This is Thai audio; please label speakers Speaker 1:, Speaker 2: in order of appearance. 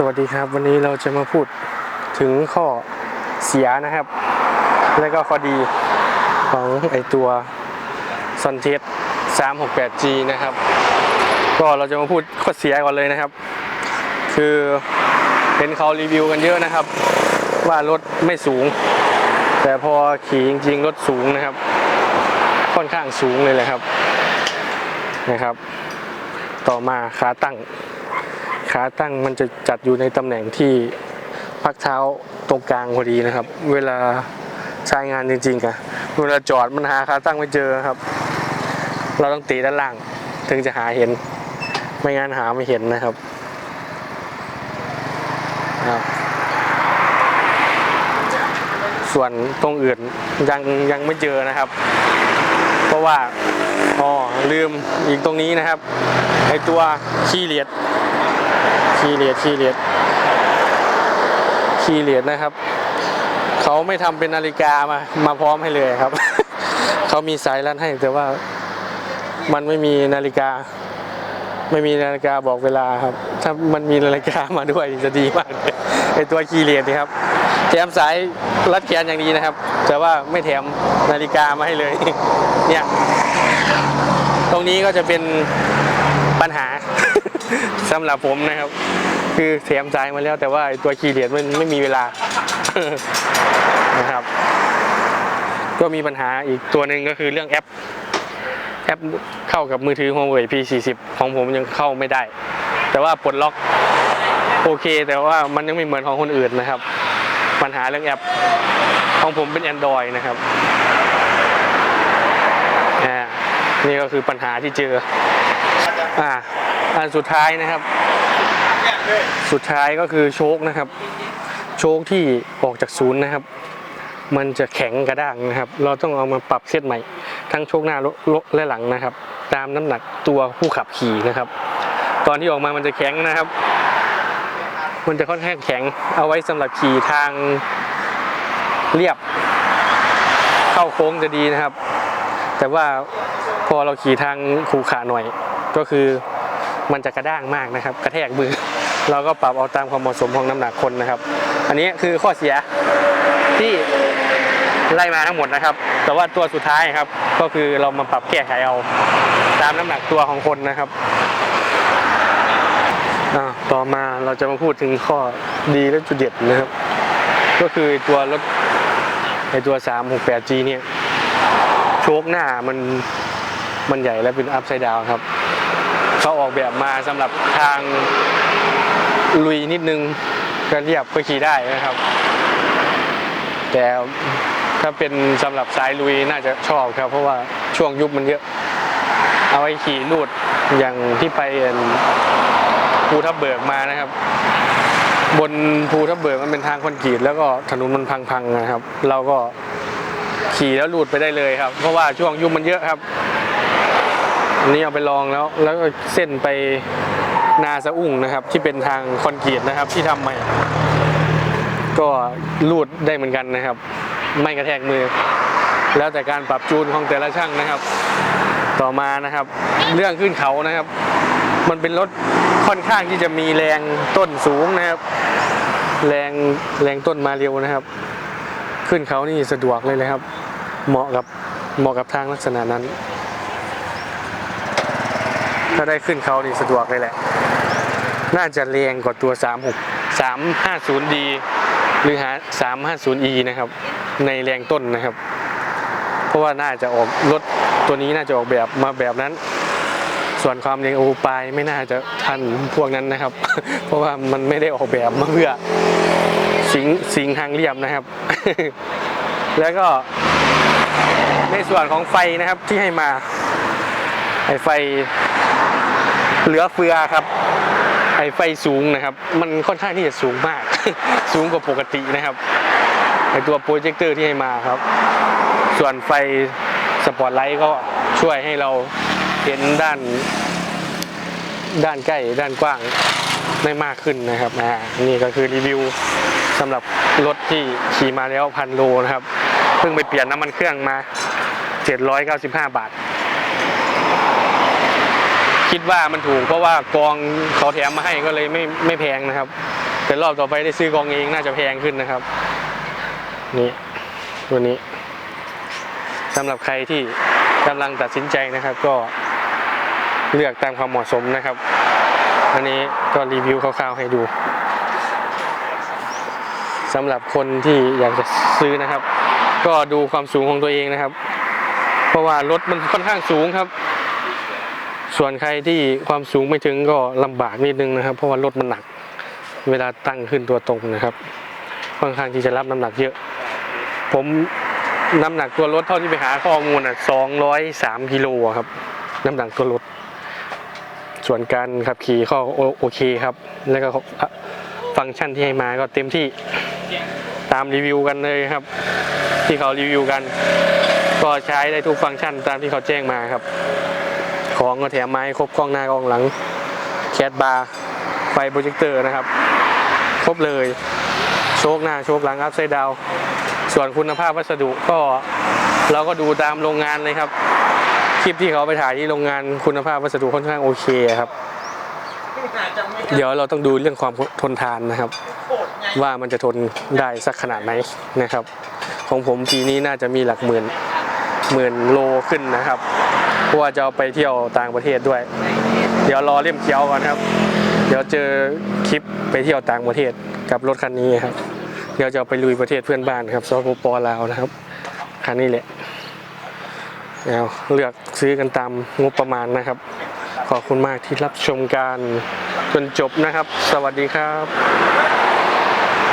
Speaker 1: สวัสดีครับ วันนี้เราจะมาพูดถึงข้อเสียนะครับ และก็ข้อดีของไอตัว s o n t e s 368G นะครับ ก็เราจะมาพูดข้อเสียก่อนเลยนะครับ คือเห็นเขารีวิวกันเยอะนะครับ ว่ารถไม่สูง แต่พอขี่จริงๆรถสูงนะครับ ค่อนข้างสูงเลยแหละครับนะครับ ต่อมาขาตั้ง ขาตั้งมันจะจัดอยู่ในตำแหน่งที่พักเท้าตรงกลางพอดีนะครับ เวลาใช้งานจริงๆอะเวลาจอดมันหาขาตั้งไม่เจอครับ เราต้องตีด้านล่างถึงจะหาเห็น ไม่งั้นหาไม่เห็นนะครับครับ ส่วนตรงอื่นยังยังไม่เจอนะครับ เพราะว่าอ๋อลืมอีกตรงนี้นะครับไอตัวขี้เหลียด คีเลียดคีเลียดคีเลียดนะครับ เขาไม่ทำเป็นนาฬิกามามาพร้อมให้เลยครับ เขามีสายรัดให้แต่ว่ามันไม่มีนาฬิกา ไม่มีนาฬิกาบอกเวลาครับ ถ้ามันมีนาฬิกามาด้วยจะดีมากเลยไอตัวคีเลียดนี่ครับแถมสายรัดแขนอย่างดีนะครับ แต่ว่าไม่แถมนาฬิกามาให้เลย เนี่ย ตรงนี้ก็จะเป็นปัญหา สำหรับผมนะครับ คือแถมจ่ายมาแล้วแต่ว่าตัวคีย์เหรียญมันไม่มีเวลานะครับ ก็มีปัญหาอีกตัวหนึ่งก็คือเรื่องแอป แอปเข้ากับมือถือ Huawei P40 ของผมยังเข้าไม่ได้ แต่ว่าปลดล็อกโอเค แต่ว่ามันยังไม่เหมือนของคนอื่นนะครับ ปัญหาเรื่องแอปของผมเป็น Android นะครับนี่ก็คือปัญหาที่เจออ่า อันสุดท้ายนะครับ สุดท้ายก็คือโชคนะครับ โชคที่ออกจากศูนย์นะครับ มันจะแข็งกระด้างนะครับ เราต้องเอามาปรับเซตใหม่ ทั้งโชคหน้าและหลังนะครับ ตามน้ำหนักตัวผู้ขับขี่นะครับ ตอนที่ออกมามันจะแข็งนะครับ มันจะค่อนข้างแข็งเอาไว้สำหรับขี่ทางเรียบ เข้าโค้งจะดีนะครับ แต่ว่าพอเราขี่ทางขูขาหน่อยก็คือ มันจะกระด้างมากนะครับ กระแทกมือ เราก็ปรับเอาตามความเหมาะสมของน้ำหนักคนนะครับ อันนี้คือข้อเสียที่ไล่มาทั้งหมดนะครับ แต่ว่าตัวสุดท้ายครับ ก็คือเรามาปรับแก้ไขเอาตามน้ำหนักตัวของคนนะครับอ่าต่อมาเราจะมาพูดถึงข้อดีและจุดเด่นนะครับ ก็คือตัวรถไอตัว 368G เนี่ยโชคหน้ามันมันใหญ่และเป็นอัพไซด์ดาวครับ เขาออกแบบมาสำหรับทางลุยนิดนึงก็เรียบก็ขี่ได้นะครับ แต่ถ้าเป็นสำหรับสายลุยน่าจะชอบครับ เพราะว่าช่วงยุบมันเยอะ เอาไว้ขี่ลูดอย่างที่ไปเอิ่นภูทับเบิกมานะครับ บนภูทับเบิกมันเป็นทางคอนกรีตแล้วก็ถนนมันพังๆนะครับ เราก็ขี่แล้วลูดไปได้เลยครับ เพราะว่าช่วงยุบมันเยอะครับ อันนี้เอาไปลองแล้ว แล้วก็เส้นไปนาสะอุ่งนะครับ ที่เป็นทางคอนกรีตนะครับที่ทำใหม่ ก็ลูดได้เหมือนกันนะครับ ไม่กระแทกมือ แล้วแต่การปรับจูนของแต่ละช่างนะครับ ต่อมานะครับ เรื่องขึ้นเขานะครับ มันเป็นรถค่อนข้างที่จะมีแรงต้นสูงนะครับ แรงแรงต้นมาเร็วนะครับ ขึ้นเขานี่สะดวกเลยเลยครับ เหมาะกับเหมาะกับทางลักษณะนั้น ถ้าได้ขึ้นเขานี่สะดวกเลยแหละ น่าจะแรงกว่าตัว 36 350D หรือหา 350E นะครับ ในแรงต้นนะครับ เพราะว่าน่าจะออกรถตัวนี้น่าจะออกแบบมาแบบนั้น ส่วนความเร็วปลายไม่น่าจะทันพวกนั้นนะครับ เพราะว่ามันไม่ได้ออกแบบมาเพื่อสิงสิงทางเรียบนะครับ แล้วก็ในส่วนของไฟนะครับที่ให้มาไอไฟ เหลือเฟือครับไอไฟสูงนะครับ มันค่อนข้างที่จะสูงมาก สูงกว่าปกตินะครับไอตัวโปรเจคเตอร์ที่ให้มาครับ ส่วนไฟสปอตไลท์ก็ช่วยให้เราเห็นด้าน ด้านใกล้ด้านกว้างได้มากขึ้นนะครับอ่านี่ก็คือรีวิวสำหรับรถที่ขี่มาแล้วพันโลนะครับ เพิ่งไปเปลี่ยนน้ำมันเครื่องมา 795 บาท คิดว่ามันถูกเพราะว่ากองเขาแถมมาให้ก็เลยไม่ไม่แพงนะครับ แต่รอบต่อไปได้ซื้อกองเองน่าจะแพงขึ้นนะครับ นี่ตัวนี้สำหรับใครที่กำลังตัดสินใจนะครับ ก็เลือกตามความเหมาะสมนะครับ อันนี้ก็รีวิวคร่าวๆให้ดูสำหรับคนที่อยากจะซื้อนะครับ ก็ดูความสูงของตัวเองนะครับ เพราะว่ารถมันค่อนข้างสูงครับ ส่วนใครที่ความสูงไม่ถึงก็ลำบากนิดนึงนะครับ เพราะว่ารถมันหนัก เวลาตั้งขึ้นตัวตรงนะครับ ค่อนข้างที่จะรับน้ำหนักเยอะ ผมน้ำหนักตัวรถเท่าที่ไปหาข้อมูลอะสองร้อยสามกิโลครับ น้ำหนักตัวรถ ส่วนการขับขี่ก็โอโอเคครับ แล้วก็ฟังก์ชันที่ให้มาก็เต็มที่ตามรีวิวกันเลยครับ ที่เขารีวิวกัน ก็ใช้ได้ทุกฟังก์ชันตามที่เขาแจ้งมาครับ ของก็แถมมาให้ครบกล้องหน้ากล้องหลัง แคดบาร์ไฟโปรเจคเตอร์นะครับ ครบเลย โชคหน้าโชคหลังอัพไซด์ดาวส่วนคุณภาพวัสดุก็เราก็ดูตามโรงงานเลยครับ คลิปที่เขาไปถ่ายที่โรงงานคุณภาพวัสดุค่อนข้างโอเคครับ เดี๋ยวเราต้องดูเรื่องความทนทานนะครับ ว่ามันจะทนได้สักขนาดไหนนะครับ ของผมปีนี้น่าจะมีหลักหมื่นหมื่นโลขึ้นนะครับ เพราะว่าจะเอาไปเที่ยวต่างประเทศด้วย เดี๋ยวรอเล่มเขียวก่อนครับ เดี๋ยวเจอคลิปไปเที่ยวต่างประเทศกับรถคันนี้ครับ เดี๋ยวจะไปลุยประเทศเพื่อนบ้านครับสปปลาวนะครับคันนี้แหละแล้วเลือกซื้อกันตามงบประมาณนะครับ ขอบคุณมากที่รับชมการจนจบนะครับ สวัสดีครับ